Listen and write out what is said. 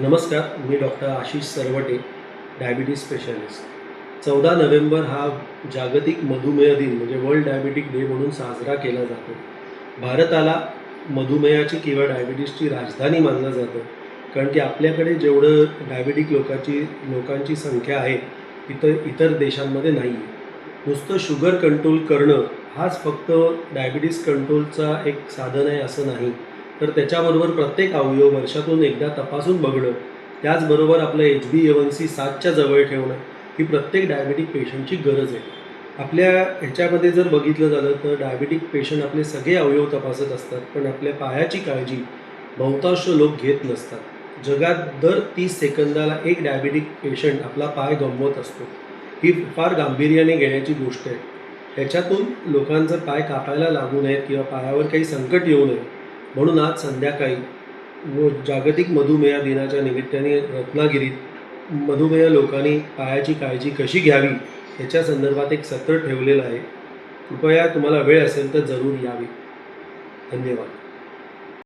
नमस्कार मी doctor Ashish Sarwate diabetes specialist चौदा November हा जागतिक मधुमेह दिन म्हणजे वर्ल्ड डायबिटिक डे म्हणून साजरा केला जातो. भारताला मधुमेहाची किंवा डायबिटीजची राजधानी मानलं जातं. कारण की आपल्याकडे जेवढं डायबिटिक लोकांची लोकांची संख्या आहे इतर इतर देशांमध्ये नाही आहे नुसतं शुगर कंट्रोल करणं हाच फक्त डायबिटीज कंट्रोलचा एक साधन आहे असं नाही. तर त्याच्याबरोबर प्रत्येक अवयव वर्षातून एकदा तपासून बघणं त्याचबरोबर आपलं एच बी एवन सी सातच्या जवळ ठेवणं ही प्रत्येक डायबेटिक पेशंटची गरज आहे. आपल्या ह्याच्यामध्ये जर बघितलं झालं तर डायबेटिक पेशंट आपले सगळे अवयव तपासत असतात पण आपल्या पायाची काळजी बहुतांश लोक घेत नसतात. जगात दर तीस सेकंदाला एक डायबेटिक पेशंट आपला पाय गमवत असतो. ही फार गांभीर्याने घेण्याची गोष्ट आहे. ह्याच्यातून लोकांचं पाय कापायला लागू नयेत किंवा पायावर काही संकट येऊ नये. म्हणून आज संध्याकाळी व जागतिक मधुमेह दिनाच्या निमित्ताने रत्नागिरीत मधुमेह लोकांनी पायाची काळजी कशी घ्यावी याच्या संदर्भात एक सत्र ठेवलेलं आहे. कृपया तुम्हाला वेळ असेल तर जरूर यावी. धन्यवाद.